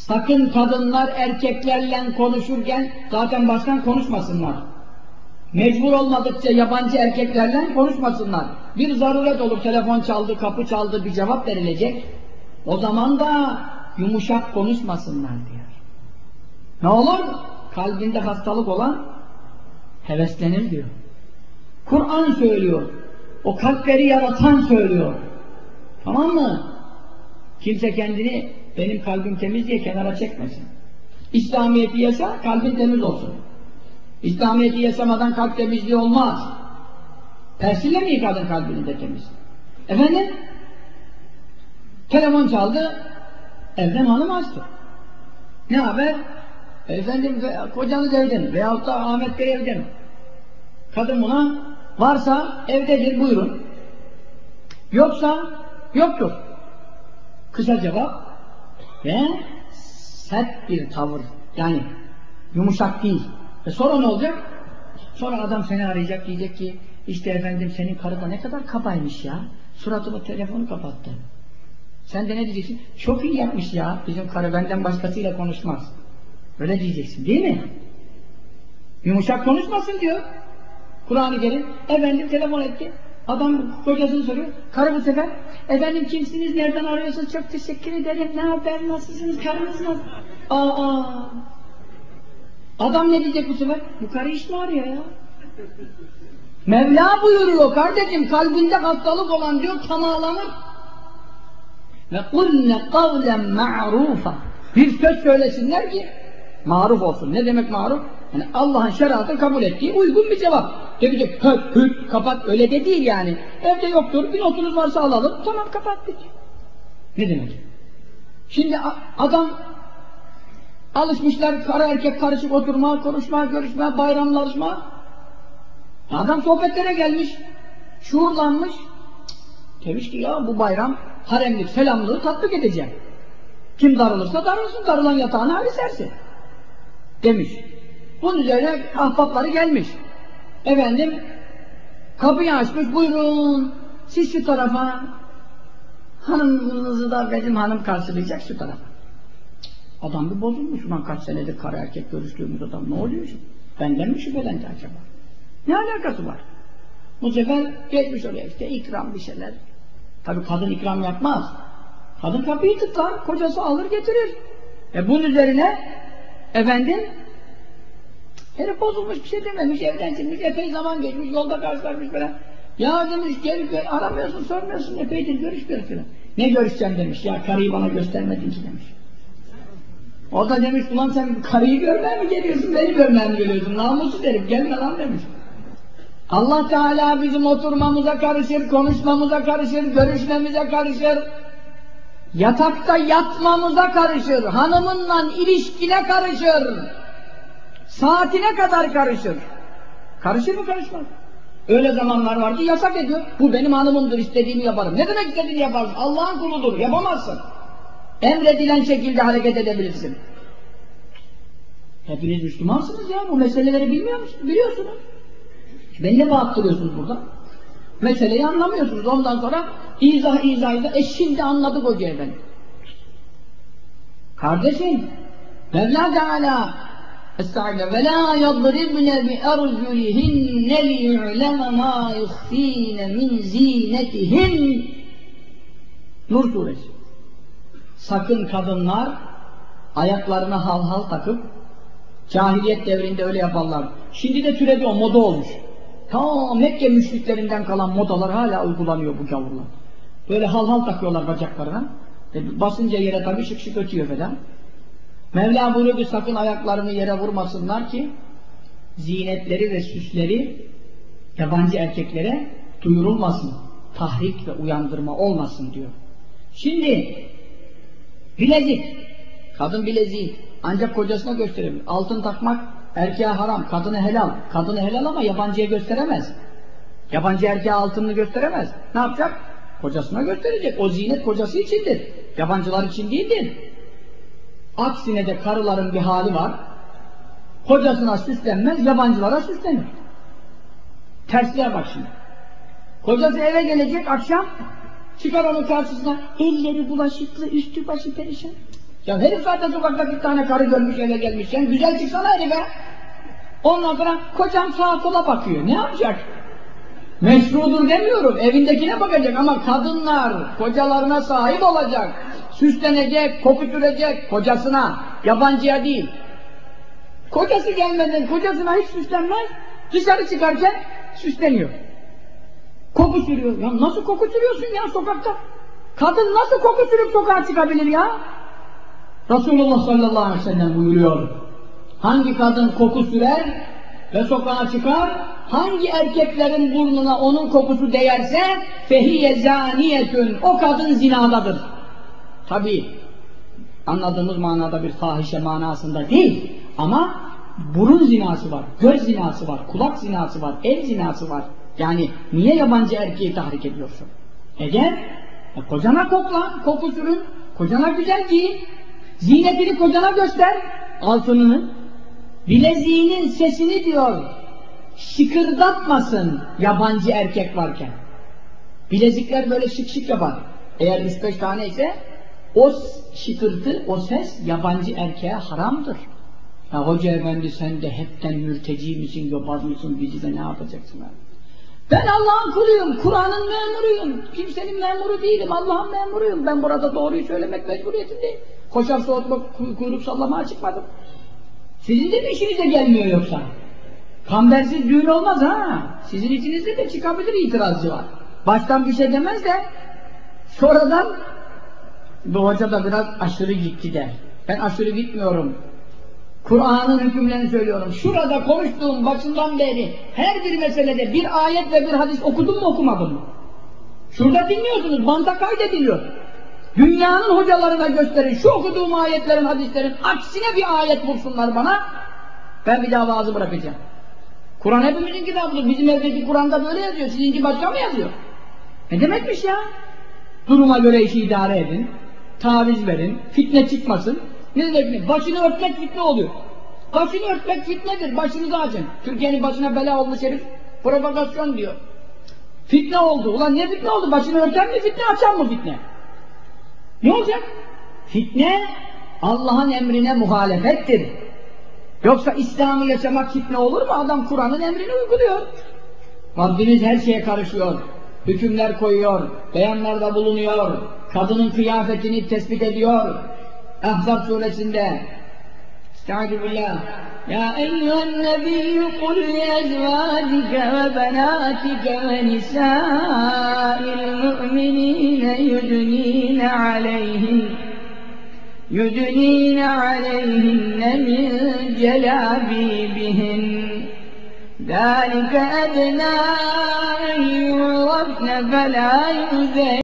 Sakın kadınlar erkeklerle konuşurken zaten baştan konuşmasınlar. Mecbur olmadıkça yabancı erkeklerle konuşmasınlar. Bir zaruret olur, telefon çaldı, kapı çaldı, bir cevap verilecek. O zaman da yumuşak konuşmasınlar diyor. Ne olur? Kalbinde hastalık olan heveslenir diyor. Kur'an söylüyor. O kalpleri yaratan söylüyor. Tamam mı? Kimse kendini benim kalbim temiz diye kenara çekmesin. İslamiyet'i yaşa, kalbin temiz olsun. İslamiyet'i yaşamadan kalp temizliği olmaz. Tersine mi yıkadın kalbini de temiz? Efendim? Telefon çaldı, evden hanım açtı. Ne haber? Efendim, kocanız evde mi? Veyahut da Ahmet Bey evde mi? Kadın buna, varsa evdedir buyurun. Yoksa, yoktur. Kısa cevap ve sert bir tavır. Yani yumuşak değil. E sonra ne olacak? Sonra adam seni arayacak diyecek ki işte efendim senin karı da ne kadar kabaymış ya. Suratımı telefonu kapattı. Sen de ne diyeceksin? Çok iyi yapmış ya. Bizim karı benden başkasıyla konuşmaz. Öyle diyeceksin değil mi? Yumuşak konuşmasın diyor. Kur'an-ı Kerim. Efendim telefon etti. Adam kocasını soruyor. Karı bu sefer efendim kimsiniz? Nereden arıyorsunuz? Çok teşekkür ederim. Ne haber? Nasılsınız? Karınız nasıl? Aa, Adam ne diyecek bu sefer? Bu karı iş mi arıyor ya? Mevla buyuruyor kardeşim kalbinde hastalık olan diyor tamalanır. Ve kulne kavlen ma'rufa. Bir söz söylesinler ki maruf olsun. Ne demek maruf? Yani Allah'ın şeriatı kabul ettiği uygun bir cevap. Demeyecek höt hüt kapat öyle de değil yani. Evde yoktur bir notunuz varsa alalım tamam kapattık. Ne demek? Şimdi adam alışmışlar kara erkek karışık oturma, konuşma, görüşme, bayramlaşma. Adam sohbetlere gelmiş. Şuurlanmış. Demiş ki ya bu bayram haremlik, selamlığı tatbik edeceğim. Kim darılırsa darılsın, darılan yatağına hali sersin. Demiş. Bunun üzerine ahbapları gelmiş. Efendim kapıyı açmış buyurun siz şu tarafa hanımınızı da benim hanım karşılayacak şu tarafa. Adam bir bozulmuş ulan kaç senedir kara erkek görüştüğümüz adam ne oluyor şimdi? Benden mi şüphelendi acaba? Ne alakası var? Bu sefer geçmiş oraya işte ikram bir şeyler. Tabi kadın ikram yapmaz. Kadın kapıyı tıklar, kocası alır getirir. E bunun üzerine efendim herif bozulmuş bir şey dememiş, evden çıkmış, epey zaman geçmiş, yolda karşılaşmış falan. Ya demiş gel, gel aramıyorsun, sormuyorsun, epeydir görüşmüyoruz falan. Ne görüşeceğim demiş, ya karıyı bana göstermedin ki demiş. O da demiş, ulan sen karıyı görmeye mi geliyorsun, beni görmeye mi geliyorsun, namusu derim, gelme lan demiş. Allah Teala bizim oturmamıza karışır, konuşmamıza karışır, görüşmemize karışır. Yatakta yatmamıza karışır, hanımınla ilişkine karışır. Saatine kadar karışır. Karışır mı karışmaz? Öyle zamanlar var ki yasak ediyor. Bu benim hanımımdır, istediğimi yaparım. Ne demek istediğini yaparsın? Allah'ın kuludur, yapamazsın. Emredilen şekilde hareket edebilirsin. Hepiniz Müslümansınız ya, bu meseleleri bilmiyor musunuz? Biliyorsunuz. Beni ne bağıttırıyorsunuz burada? Meseleyi anlamıyorsunuz. Ondan sonra izah izah izah. E şimdi anladık hoca efendi. Kardeşim Mevla Teala Estağfirullah bi erculihinne li yu'leme ma yukhfine min zinetihin Nur suresi Sakın kadınlar ayaklarına hal hal takıp cahiliyet devrinde öyle yaparlar. Şimdi de türedi o moda olmuş. Ta Mekke müşriklerinden kalan modalar hala uygulanıyor bu gavurlar. Böyle hal hal takıyorlar bacaklarına. E, basınca yere tabii şık şık ötüyor falan. Mevla buyuruyor sakın ayaklarını yere vurmasınlar ki zinetleri ve süsleri yabancı erkeklere duyurulmasın. Tahrik ve uyandırma olmasın diyor. Şimdi bilezik kadın bileziği ancak kocasına gösterebilir. Altın takmak erkeğe haram, kadını helal. Kadını helal ama yabancıya gösteremez. Yabancı erkeğe altınını gösteremez. Ne yapacak? Kocasına gösterecek. O zinet kocası içindir. Yabancılar için değildir. Aksine de karıların bir hali var. Kocasına süslenmez, yabancılara süslenir. Tersliğe bak şimdi. Kocası eve gelecek akşam, çıkar onun karşısına, elleri bulaşıklı, üstü başı perişan. Ya herif zaten sokakta bir tane karı görmüş eve gelmiş. Sen güzel çıksana herife. Ondan sonra kocam sağa sola bakıyor. Ne yapacak? Meşrudur demiyorum. Evindekine bakacak ama kadınlar kocalarına sahip olacak. Süslenecek, koku sürecek kocasına. Yabancıya değil. Kocası gelmeden kocasına hiç süslenmez. Dışarı çıkarken süsleniyor. Koku sürüyor. Ya nasıl koku sürüyorsun ya sokakta? Kadın nasıl koku sürüp sokağa çıkabilir ya? Resulullah sallallahu aleyhi ve sellem buyuruyor. Hangi kadın koku sürer ve sokağa çıkar, hangi erkeklerin burnuna onun kokusu değerse fehiye zaniyetün, o kadın zinadadır. Tabi anladığımız manada bir fahişe manasında değil ama burun zinası var, göz zinası var, kulak zinası var, el zinası var. Yani niye yabancı erkeği tahrik ediyorsun? Eğer e, kocana kokla, koku sürün, kocana güzel giyin, zinetini kocana göster, altınını, bileziğinin sesini diyor, şıkırdatmasın yabancı erkek varken. Bilezikler böyle şık şık yapar. Eğer 3-5 tane ise o şıkırtı, o ses yabancı erkeğe haramdır. Ya hoca efendi sen de hepten mürteci misin, yobaz mısın, bizi de ne yapacaksın abi? Ben Allah'ın kuluyum, Kur'an'ın memuruyum. Kimsenin memuru değilim, Allah'ın memuruyum. Ben burada doğruyu söylemek mecburiyetindeyim. Koşar soğutma, kuyruk sallamaya çıkmadım. Sizin de mi işinize gelmiyor yoksa? Kambersiz düğün olmaz ha. Sizin içinizde de çıkabilir itirazcı var. Baştan bir şey demez de sonradan bu hoca da biraz aşırı gitti der. Ben aşırı gitmiyorum. Kur'an'ın hükümlerini söylüyorum. Şurada konuştuğum başından beri her bir meselede bir ayet ve bir hadis okudum mu okumadım mı? Şurada dinliyorsunuz, banta kaydediliyor. Dünyanın hocalarına gösterin, şu okuduğum ayetlerin, hadislerin aksine bir ayet bulsunlar bana, ben bir daha vaazı bırakacağım. Kur'an hepimizin kitabıdır. Bizim evdeki Kur'an'da böyle yazıyor. Sizinki başka mı yazıyor? Ne demekmiş ya? Duruma göre işi idare edin. Taviz verin. Fitne çıkmasın. Ne demek? Başını örtmek fitne oluyor. Başını örtmek fitnedir. Başınızı açın. Türkiye'nin başına bela olmuş herif provokasyon diyor. Fitne oldu. Ulan ne fitne oldu? Başını örten mi fitne, açan mı fitne? Ne olacak? Fitne Allah'ın emrine muhalefettir. Yoksa İslam'ı yaşamak fitne olur mu? Adam Kur'an'ın emrini uyguluyor. Rabbimiz her şeye karışıyor. Hükümler koyuyor. Beyanlarda bulunuyor. Kadının kıyafetini tespit ediyor. Ahzab suresinde Estaizu billah Ya eyyühen nebiyyü kul li ezvâdike ve benâtike ve nisâil mu'minîne yudnîne aleyhin يدنين عليهن من جلابيبهن ذلك أدنى أن يعرفن فلا يؤذين